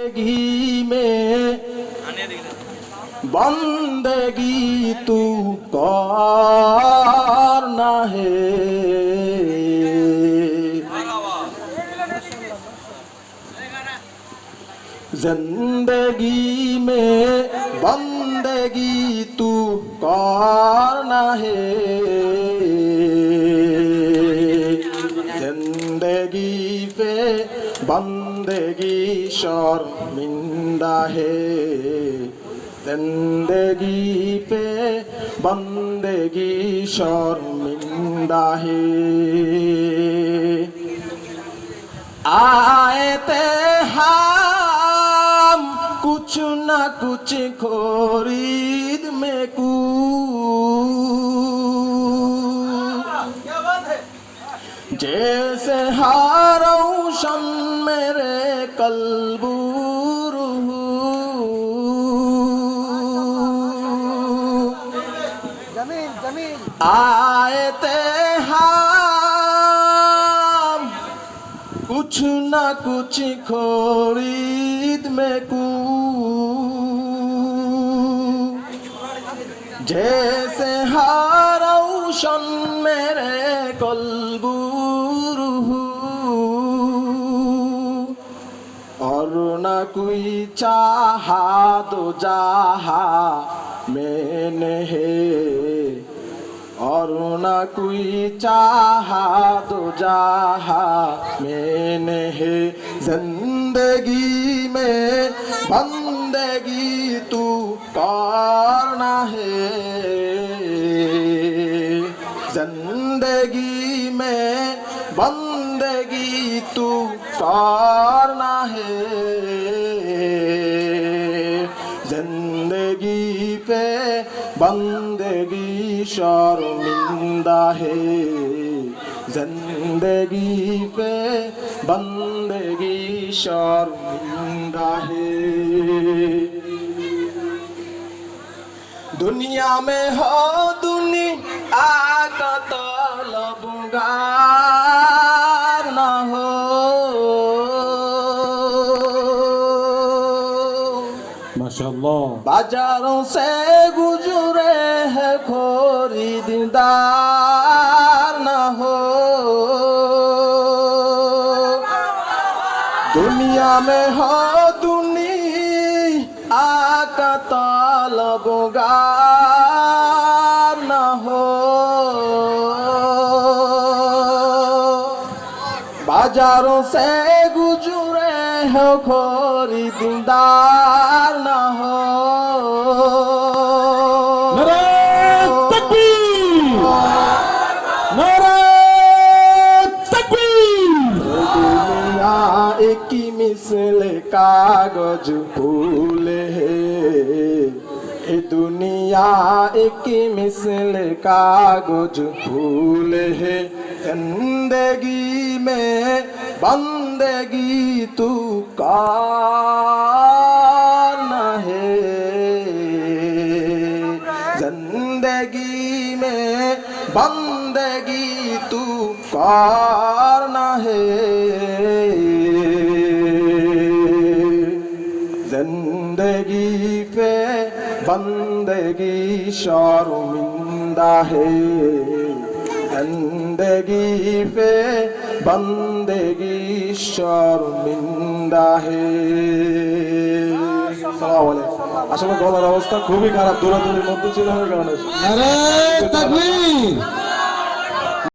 जिंदगी में बंदगी तू करना है जिंदगी में बंदगी तू करना है जिंदगी पे बंदगी शर्मिंदा है जिंदगी पे बंदगी शर्मिंदा है आए ते हम कुछ न कुछ खरीद में कू जैसे روشن میرے قلب روح جمیل جمیل آئے ہم کچھ نہ کچھ خورید میں کو جیسے ہاروشن میرے قلب कोई चाहा तो चाहा मैंने है। और न कोई चाहा तो चाहा मैंने है। ज़िंदगी में बंदगी तू करना है। ज़िंदगी में बंदगी तू करना है जिंदगी पे बंदगी शर्मिंदा है जिंदगी पे बंदगी शर्मिंदा है दुनिया में हो दुनिया का तलबगार बाजारों से गुजरे है खरीदार न हो दुनिया में हो दुनिया का तलबगार न हो बाजारों से गुजरे हो खोरी दिलदार न हो की मिसल कागज फूल है दुनिया एक मिसल कागज़ फूल है ज़िंदगी में, बंदगी तू का है। ज़िंदगी में, बंदगी तू करना है। জিন্দগি পে বন্দগি শরমিন্দা হে জিন্দগি পে বন্দগি শরমিন্দা হে আসলে গলার অবস্থা খুবই খারাপ দূরাদূরের মধ্যে ছিল